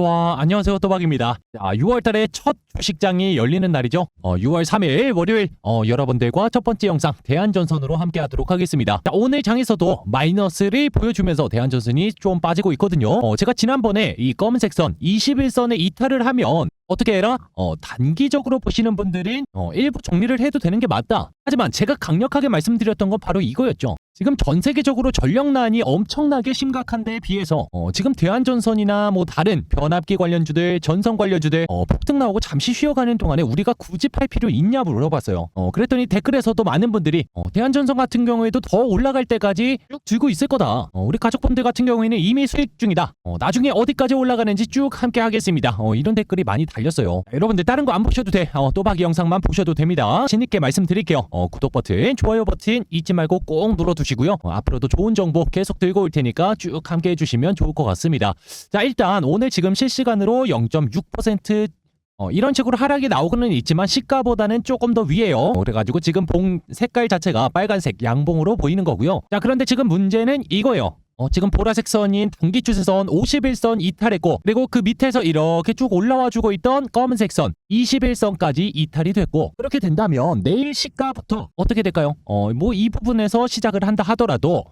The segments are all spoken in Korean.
와, 안녕하세요. 또박입니다. 자, 6월 달에 첫 주식장이 열리는 날이죠. 어, 6월 3일 월요일 어, 여러분들과 첫 번째 영상 대한전선으로 함께 하도록 하겠습니다. 자, 오늘 장에서도 마이너스를 보여주면서 대한전선이 좀 빠지고 있거든요. 어, 제가 지난번에 이 검은색 선 21선에 이탈을 하면 어떻게 해라? 어, 단기적으로 보시는 분들은 어, 일부 정리를 해도 되는 게 맞다. 하지만 제가 강력하게 말씀드렸던 건 바로 이거였죠. 지금 전 세계적으로 전력난이 엄청나게 심각한 데에 비해서 어, 지금 대한전선이나 뭐 다른 변압기 관련주들, 전선 관련주들 어, 폭등 나오고 잠시 쉬어가는 동안에 우리가 굳이 팔 필요 있냐 물어봤어요. 어, 그랬더니 댓글에서도 많은 분들이 어, 대한전선 같은 경우에도 더 올라갈 때까지 쭉 들고 있을 거다. 어, 우리 가족분들 같은 경우에는 이미 수익 중이다. 어, 나중에 어디까지 올라가는지 쭉 함께 하겠습니다. 어, 이런 댓글이 많이 달렸어요. 여러분들 다른 거 안 보셔도 돼. 어, 또박이 영상만 보셔도 됩니다. 신있게 말씀드릴게요. 어, 구독 버튼, 좋아요 버튼 잊지 말고 꼭 눌러 두시고요. 어, 앞으로도 좋은 정보 계속 들고 올 테니까 쭉 함께 해주시면 좋을 것 같습니다. 자 일단 오늘 지금 실시간으로 0.6% 어, 이런 식으로 하락이 나오고는 있지만 시가보다는 조금 더 위에요. 어, 그래가지고 지금 봉 색깔 자체가 빨간색 양봉으로 보이는 거고요. 자 그런데 지금 문제는 이거예요. 어, 지금 보라색 선인 단기 추세선 51선 이탈했고 그리고 그 밑에서 이렇게 쭉 올라와 주고 있던 검은색 선 21선까지 이탈이 됐고 그렇게 된다면 내일 시가부터 어떻게 될까요? 어, 뭐 이 부분에서 시작을 한다 하더라도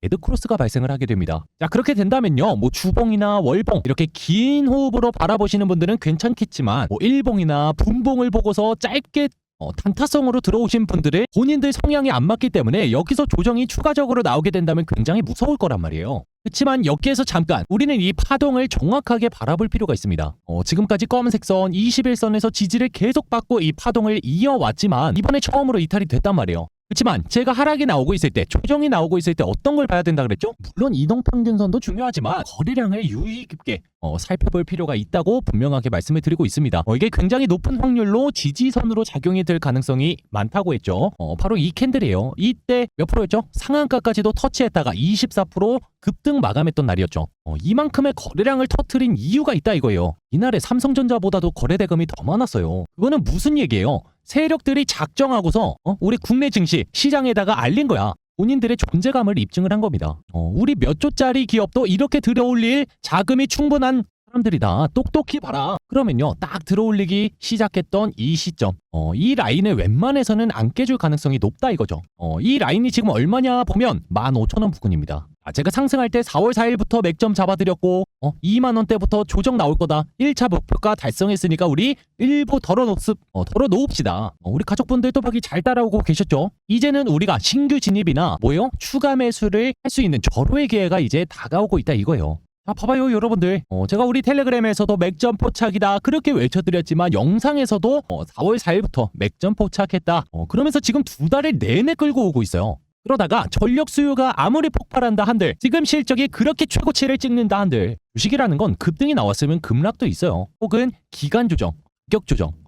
데드 크로스가 발생을 하게 됩니다. 자, 그렇게 된다면요. 뭐 주봉이나 월봉 이렇게 긴 호흡으로 바라보시는 분들은 괜찮겠지만 뭐 일봉이나 분봉을 보고서 짧게 어, 단타성으로 들어오신 분들의 본인들 성향이 안 맞기 때문에 여기서 조정이 추가적으로 나오게 된다면 굉장히 무서울 거란 말이에요. 그렇지만 여기에서 잠깐 우리는 이 파동을 정확하게 바라볼 필요가 있습니다. 어, 지금까지 검은색 선 21선에서 지지를 계속 받고 이 파동을 이어왔지만 이번에 처음으로 이탈이 됐단 말이에요. 그렇지만 제가 하락이 나오고 있을 때 조정이 나오고 있을 때 어떤 걸 봐야 된다 그랬죠? 물론 이동평균선도 중요하지만 거래량을 유의 깊게 어, 살펴볼 필요가 있다고 분명하게 말씀을 드리고 있습니다. 어, 이게 굉장히 높은 확률로 지지선으로 작용이 될 가능성이 많다고 했죠. 어, 바로 이 캔들이에요. 이때 몇 프로였죠? 상한가까지도 터치했다가 24% 급등 마감했던 날이었죠. 어, 이만큼의 거래량을 터트린 이유가 있다 이거예요. 이날에 삼성전자보다도 거래 대금이 더 많았어요. 그거는 무슨 얘기예요? 세력들이 작정하고서 어? 우리 국내 증시 시장에다가 알린 거야. 본인들의 존재감을 입증을 한 겁니다. 어, 우리 몇 조짜리 기업도 이렇게 들어올릴 자금이 충분한 사람들이다. 똑똑히 봐라. 그러면요, 딱 들어올리기 시작했던 이 시점, 어, 이 라인을 웬만해서는 안 깨줄 가능성이 높다 이거죠. 어, 이 라인이 지금 얼마냐 보면 15,000원 부근입니다. 아, 제가 상승할 때 4월 4일부터 맥점 잡아드렸고, 어, 2만 원대부터 조정 나올 거다. 1차 목표가 달성했으니까 우리 일부 덜어놓습, 어, 덜어놓읍시다. 어, 우리 가족분들 또박이 잘 따라오고 계셨죠? 이제는 우리가 신규 진입이나 뭐요? 추가 매수를 할 수 있는 절호의 기회가 이제 다가오고 있다 이거예요. 아, 봐봐요, 여러분들. 어, 제가 우리 텔레그램에서도 맥점 포착이다. 그렇게 외쳐드렸지만, 영상에서도 어, 4월 4일부터 맥점 포착했다. 어, 그러면서 지금 두 달을 내내 끌고 오고 있어요. 그러다가 전력 수요가 아무리 폭발한다 한들, 지금 실적이 그렇게 최고치를 찍는다 한들, 주식이라는 건 급등이 나왔으면 급락도 있어요. 혹은 기간 조정, 가격 조정.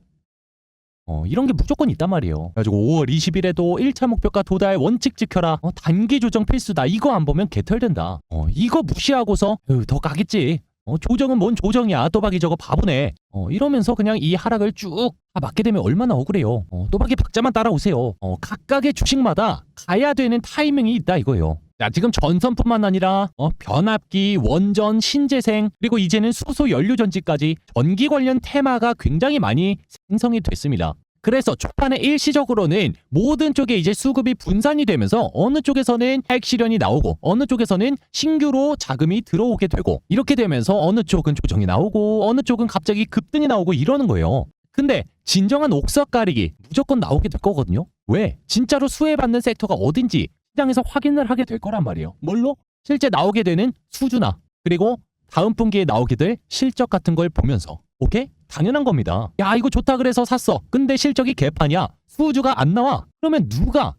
어, 이런 게 무조건 있단 말이에요. 그래가지고 5월 20일에도 1차 목표가 도달 원칙 지켜라. 어, 단기 조정 필수다. 이거 안 보면 개털된다. 어, 이거 무시하고서 으, 더 가겠지. 어, 조정은 뭔 조정이야. 또박이 저거 바보네. 어, 이러면서 그냥 이 하락을 쭉다 맞게 되면 얼마나 억울해요. 어, 또박이 박자만 따라오세요. 어, 각각의 주식마다 가야 되는 타이밍이 있다 이거예요. 자, 지금 전선뿐만 아니라 어, 변압기, 원전, 신재생, 그리고 이제는 수소 연료 전지까지 전기 관련 테마가 굉장히 많이 생성이 됐습니다. 그래서 초반에 일시적으로는 모든 쪽에 이제 수급이 분산이 되면서 어느 쪽에서는 핵 실현이 나오고 어느 쪽에서는 신규로 자금이 들어오게 되고 이렇게 되면서 어느 쪽은 조정이 나오고 어느 쪽은 갑자기 급등이 나오고 이러는 거예요. 근데 진정한 옥석 가리기 무조건 나오게 될 거거든요. 왜? 진짜로 수혜받는 섹터가 어딘지 시장에서 확인을 하게 될 거란 말이에요. 뭘로? 실제 나오게 되는 수주나 그리고 다음 분기에 나오게 될 실적 같은 걸 보면서 오케이? 당연한 겁니다. 야 이거 좋다 그래서 샀어. 근데 실적이 개판이야. 수주가 안 나와. 그러면 누가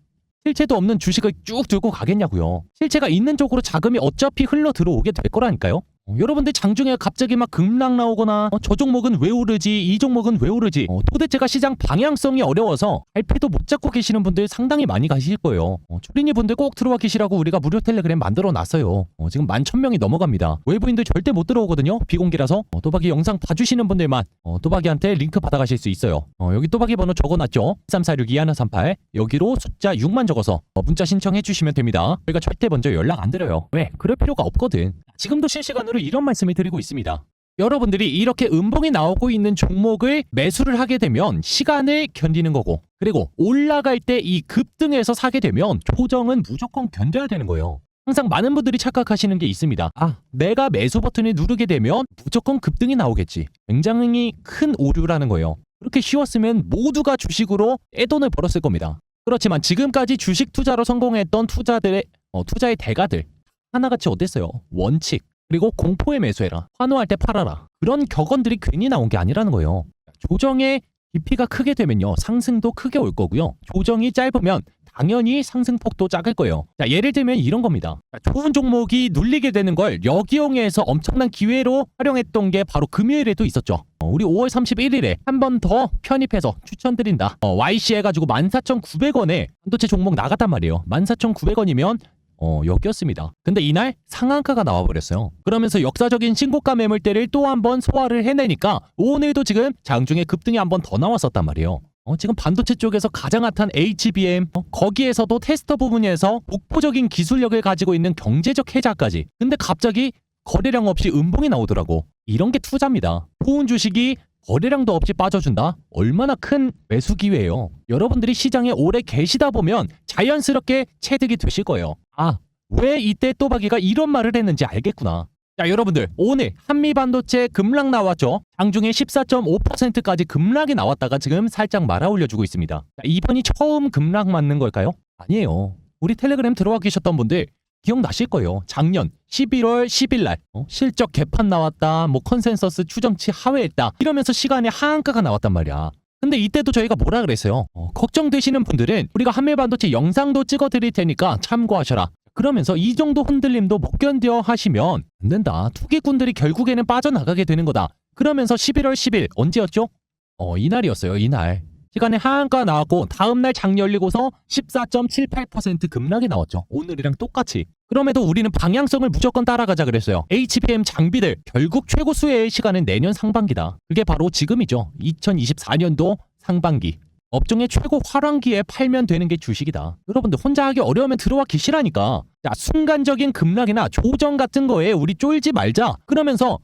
실체도 없는 주식을 쭉 들고 가겠냐고요. 실체가 있는 쪽으로 자금이 어차피 흘러 들어오게 될 거라니까요. 어, 여러분들 장중에 갑자기 막 급락 나오거나 어, 저 종목은 왜 오르지 이 종목은 왜 오르지 어, 도대체가 시장 방향성이 어려워서 갈피도 못 잡고 계시는 분들 상당히 많이 가실 거예요. 어, 초린이 분들 꼭 들어와 계시라고 우리가 무료 텔레그램 만들어 놨어요. 어, 지금 만 천명이 넘어갑니다. 외부인들 절대 못 들어오거든요. 비공개라서. 어, 또박이 영상 봐주시는 분들만 어, 또박이한테 링크 받아가실 수 있어요. 어, 여기 또박이 번호 적어놨죠? 1346-2138 여기로 숫자 6만 적어서 어, 문자 신청해 주시면 됩니다. 저희가 절대 먼저 연락 안 드려요. 왜? 그럴 필요가 없거든. 지금도 실시간으로 이런 말씀을 드리고 있습니다. 여러분들이 이렇게 음봉이 나오고 있는 종목을 매수를 하게 되면 시간을 견디는 거고 그리고 올라갈 때 이 급등에서 사게 되면 조정은 무조건 견뎌야 되는 거예요. 항상 많은 분들이 착각하시는 게 있습니다. 아, 내가 매수 버튼을 누르게 되면 무조건 급등이 나오겠지. 굉장히 큰 오류라는 거예요. 그렇게 쉬웠으면 모두가 주식으로 떼돈을 벌었을 겁니다. 그렇지만 지금까지 주식 투자로 성공했던 투자들의 어, 투자의 대가들 하나같이 어땠어요? 원칙 그리고 공포에 매수해라 환호할 때 팔아라 그런 격언들이 괜히 나온 게 아니라는 거예요. 조정의 깊이가 크게 되면요 상승도 크게 올 거고요. 조정이 짧으면 당연히 상승폭도 작을 거예요. 자, 예를 들면 이런 겁니다. 자, 좋은 종목이 눌리게 되는 걸 역이용해서 엄청난 기회로 활용했던 게 바로 금요일에도 있었죠. 어, 우리 5월 31일에 한 번 더 편입해서 추천드린다. 어, YC 해가지고 14,900원에 반도체 종목 나갔단 말이에요. 14,900원이면 어, 여기였습니다. 근데 이날 상한가가 나와버렸어요. 그러면서 역사적인 신고가 매물대를 또 한 번 소화를 해내니까 오늘도 지금 장중에 급등이 한 번 더 나왔었단 말이에요. 어, 지금 반도체 쪽에서 가장 핫한 HBM 어, 거기에서도 테스터 부분에서 독보적인 기술력을 가지고 있는 경제적 해자까지 근데 갑자기 거래량 없이 음봉이 나오더라고 이런 게 투자입니다 좋은 주식이 거래량도 없이 빠져준다 얼마나 큰 매수 기회예요 여러분들이 시장에 오래 계시다 보면 자연스럽게 체득이 되실 거예요 아 왜 이때 또박이가 이런 말을 했는지 알겠구나. 자 여러분들 오늘 한미 반도체 급락 나왔죠? 장중에 14.5%까지 급락이 나왔다가 지금 살짝 말아 올려주고 있습니다. 자, 이번이 처음 급락 맞는 걸까요? 아니에요. 우리 텔레그램 들어와 계셨던 분들 기억나실 거예요. 작년 11월 10일 날 어, 실적 개판 나왔다 뭐 컨센서스 추정치 하회했다 이러면서 시간에 하한가가 나왔단 말이야 근데 이때도 저희가 뭐라 그랬어요 어, 걱정되시는 분들은 우리가 한미반도체 영상도 찍어 드릴 테니까 참고하셔라 그러면서 이 정도 흔들림도 못 견뎌 하시면 안 된다. 투기꾼들이 결국에는 빠져나가게 되는 거다. 그러면서 11월 10일 언제였죠? 어, 이날이었어요. 이날. 시간에 하한가 나왔고 다음날 장 열리고서 14.78% 급락이 나왔죠. 오늘이랑 똑같이. 그럼에도 우리는 방향성을 무조건 따라가자 그랬어요. HBM 장비들 결국 최고 수혜의 시간은 내년 상반기다. 그게 바로 지금이죠. 2024년도 상반기. 업종의 최고 활황기에 팔면 되는 게 주식이다. 여러분들 혼자 하기 어려우면 들어와 계시라니까. 자, 순간적인 급락이나 조정 같은 거에 우리 쫄지 말자. 그러면서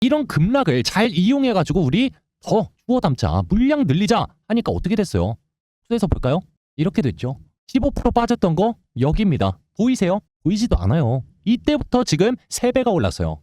이런 급락을 잘 이용해가지고 우리 더 주워 담자. 물량 늘리자. 하니까 어떻게 됐어요? 수에서 볼까요? 이렇게 됐죠. 15% 빠졌던 거 여기입니다. 보이세요? 보이지도 않아요. 이때부터 지금 3배가 올랐어요.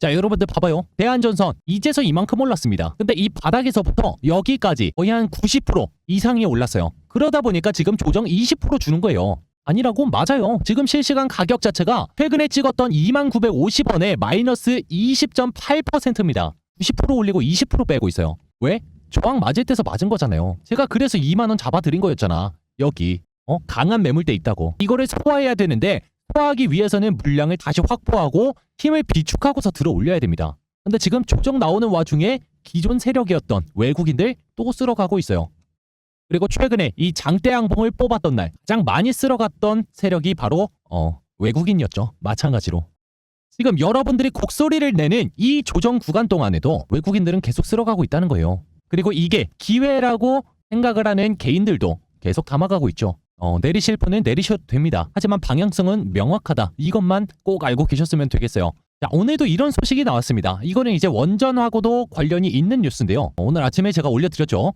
자, 여러분들 봐봐요. 대한전선 이제서 이만큼 올랐습니다. 근데 이 바닥에서부터 여기까지 거의 한 90% 이상이 올랐어요. 그러다 보니까 지금 조정 20% 주는 거예요. 아니라고 맞아요. 지금 실시간 가격 자체가 최근에 찍었던 2950원에 마이너스 20.8%입니다. 90% 올리고 20% 빼고 있어요. 왜? 저항 맞을 때서 맞은 거잖아요. 제가 그래서 2만 원 잡아드린 거였잖아. 여기. 어? 강한 매물대 있다고. 이거를 소화해야 되는데 소화하기 위해서는 물량을 다시 확보하고 힘을 비축하고서 들어 올려야 됩니다. 근데 지금 조정 나오는 와중에 기존 세력이었던 외국인들 또 쓸어가고 있어요. 그리고 최근에 이 장대 양봉을 뽑았던 날 가장 많이 쓸어갔던 세력이 바로 어, 외국인이었죠. 마찬가지로. 지금 여러분들이 곡소리를 내는 이 조정 구간 동안에도 외국인들은 계속 쓸어가고 있다는 거예요. 그리고 이게 기회라고 생각을 하는 개인들도 계속 담아가고 있죠. 어, 내리실 분은 내리셔도 됩니다. 하지만 방향성은 명확하다. 이것만 꼭 알고 계셨으면 되겠어요. 자, 오늘도 이런 소식이 나왔습니다. 이거는 이제 원전하고도 관련이 있는 뉴스인데요. 어, 오늘 아침에 제가 올려드렸죠.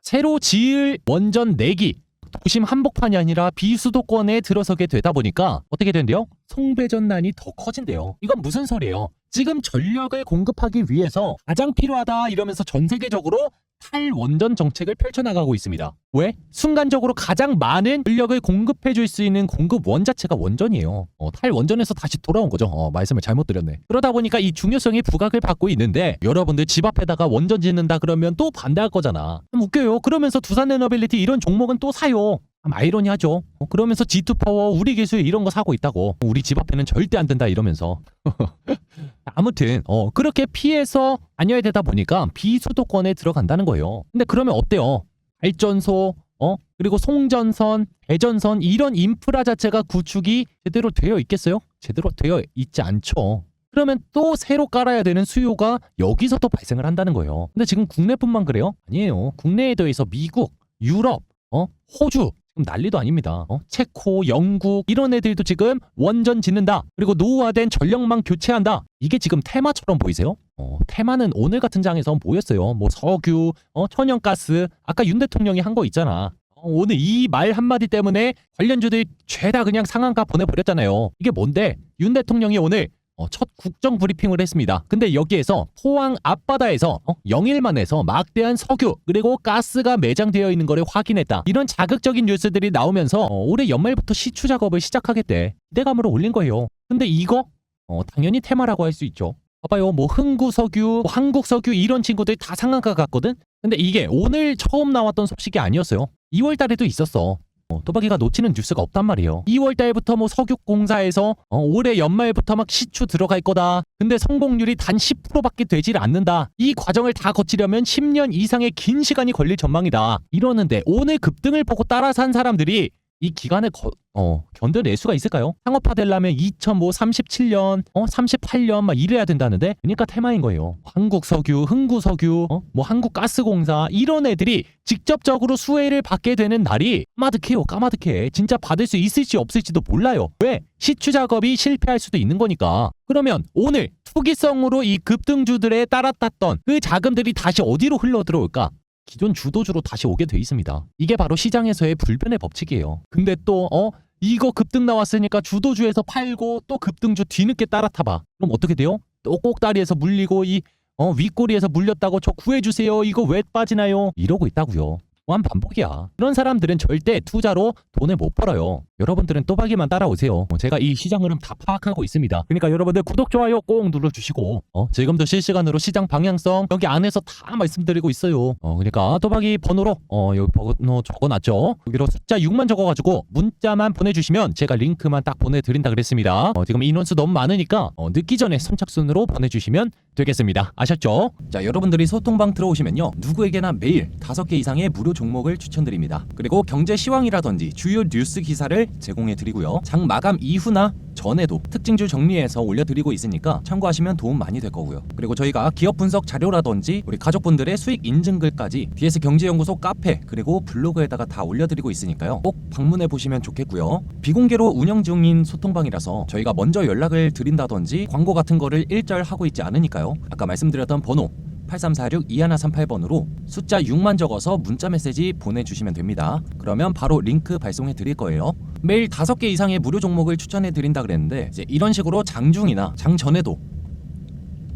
새로 지을 원전 4기 도심 한복판이 아니라 비수도권에 들어서게 되다 보니까 어떻게 된대요? 송배전난이 더 커진대요. 이건 무슨 소리예요? 지금 전력을 공급하기 위해서 가장 필요하다 이러면서 전 세계적으로 탈원전 정책을 펼쳐나가고 있습니다. 왜? 순간적으로 가장 많은 전력을 공급해 줄 수 있는 공급원 자체가 원전이에요. 어, 탈원전에서 다시 돌아온 거죠. 어, 말씀을 잘못 드렸네. 그러다 보니까 이 중요성이 부각을 받고 있는데 여러분들 집 앞에다가 원전 짓는다 그러면 또 반대할 거잖아. 좀 웃겨요. 그러면서 두산에너빌리티 이런 종목은 또 사요. 참 아이러니하죠. 어, 그러면서 G2 파워 우리 기술 이런 거 사고 있다고. 우리 집 앞에는 절대 안 된다 이러면서. 아무튼 어 그렇게 피해서 다녀야 되다 보니까 비수도권에 들어간다는 거예요. 근데 그러면 어때요? 발전소 어 그리고 송전선, 배전선 이런 인프라 자체가 구축이 제대로 되어 있겠어요? 제대로 되어 있지 않죠. 그러면 또 새로 깔아야 되는 수요가 여기서 또 발생을 한다는 거예요. 근데 지금 국내뿐만 그래요? 아니에요. 국내에 더해서 미국, 유럽, 어, 호주 지금 난리도 아닙니다. 어? 체코, 영국 이런 애들도 지금 원전 짓는다. 그리고 노후화된 전력망 교체한다. 이게 지금 테마처럼 보이세요? 어, 테마는 오늘 같은 장에서 뭐였어요? 뭐 석유, 어, 천연가스. 아까 윤 대통령이 한 거 있잖아. 어, 오늘 이 말 한마디 때문에 관련주들이 죄다 그냥 상한가 보내버렸잖아요. 이게 뭔데? 윤 대통령이 오늘 어, 첫 국정 브리핑을 했습니다. 근데 여기에서 포항 앞바다에서 어, 영일만에서 막대한 석유 그리고 가스가 매장되어 있는 거를 확인했다. 이런 자극적인 뉴스들이 나오면서 어, 올해 연말부터 시추 작업을 시작하겠대. 기대감으로 올린 거예요. 근데 이거 어, 당연히 테마라고 할 수 있죠. 봐봐요, 뭐 흥구 석유, 뭐 한국 석유 이런 친구들 다 상한가 갔거든. 근데 이게 오늘 처음 나왔던 소식이 아니었어요. 2월 달에도 있었어. 어, 또박이가 놓치는 뉴스가 없단 말이에요. 2월 달부터 뭐 석유공사에서 어, 올해 연말부터 막 시추 들어갈 거다. 근데 성공률이 단 10%밖에 되질 않는다. 이 과정을 다 거치려면 10년 이상의 긴 시간이 걸릴 전망이다. 이러는데 오늘 급등을 보고 따라 산 사람들이 이 기간을 거, 어, 견뎌낼 수가 있을까요? 상업화 되려면 2037년, 어, 38년 막 이래야 된다는데 그러니까 테마인 거예요. 한국석유, 흥구석유, 어, 뭐 한국가스공사 이런 애들이 직접적으로 수혜를 받게 되는 날이 까마득해요. 까마득해. 진짜 받을 수 있을지 없을지도 몰라요. 왜? 시추 작업이 실패할 수도 있는 거니까. 그러면 오늘 투기성으로 이 급등주들에 따라탔던 그 자금들이 다시 어디로 흘러 들어올까? 기존 주도주로 다시 오게 돼 있습니다. 이게 바로 시장에서의 불변의 법칙이에요. 근데 또 어? 이거 급등 나왔으니까 주도주에서 팔고 또 급등주 뒤늦게 따라 타봐. 그럼 어떻게 돼요? 또 꼭다리에서 물리고 이 어, 윗꼬리에서 물렸다고 저 구해주세요. 이거 왜 빠지나요? 이러고 있다고요. 완 반복이야. 그런 사람들은 절대 투자로 돈을 못 벌어요. 여러분들은 또박이만 따라오세요. 어, 제가 이 시장 흐름 다 파악하고 있습니다. 그러니까 여러분들 구독, 좋아요 꼭 눌러주시고 어, 지금도 실시간으로 시장 방향성 여기 안에서 다 말씀드리고 있어요. 어, 그러니까 또박이 번호로 어, 여기 번호 적어놨죠. 여기로 숫자 6만 적어가지고 문자만 보내주시면 제가 링크만 딱 보내드린다 그랬습니다. 어, 지금 인원수 너무 많으니까 어, 늦기 전에 선착순으로 보내주시면 되겠습니다. 아셨죠? 자, 여러분들이 소통방 들어오시면요. 누구에게나 매일 5개 이상의 무료 종목을 추천드립니다. 그리고 경제 시황이라든지 주요 뉴스 기사를 제공해 드리고요. 장 마감 이후나 전에도 특징주 정리해서 올려드리고 있으니까 참고하시면 도움 많이 될 거고요. 그리고 저희가 기업 분석 자료라든지 우리 가족분들의 수익 인증글까지 BS 경제연구소 카페 그리고 블로그에다가 다 올려드리고 있으니까요. 꼭 방문해 보시면 좋겠고요. 비공개로 운영 중인 소통방이라서 저희가 먼저 연락을 드린다든지 광고 같은 거를 일절 하고 있지 않으니까요. 아까 말씀드렸던 번호 8346-2138번으로 숫자 6만 적어서 문자 메시지 보내주시면 됩니다. 그러면 바로 링크 발송해 드릴 거예요. 매일 5개 이상의 무료 종목을 추천해 드린다 그랬는데 이제 이런 식으로 장중이나 장전에도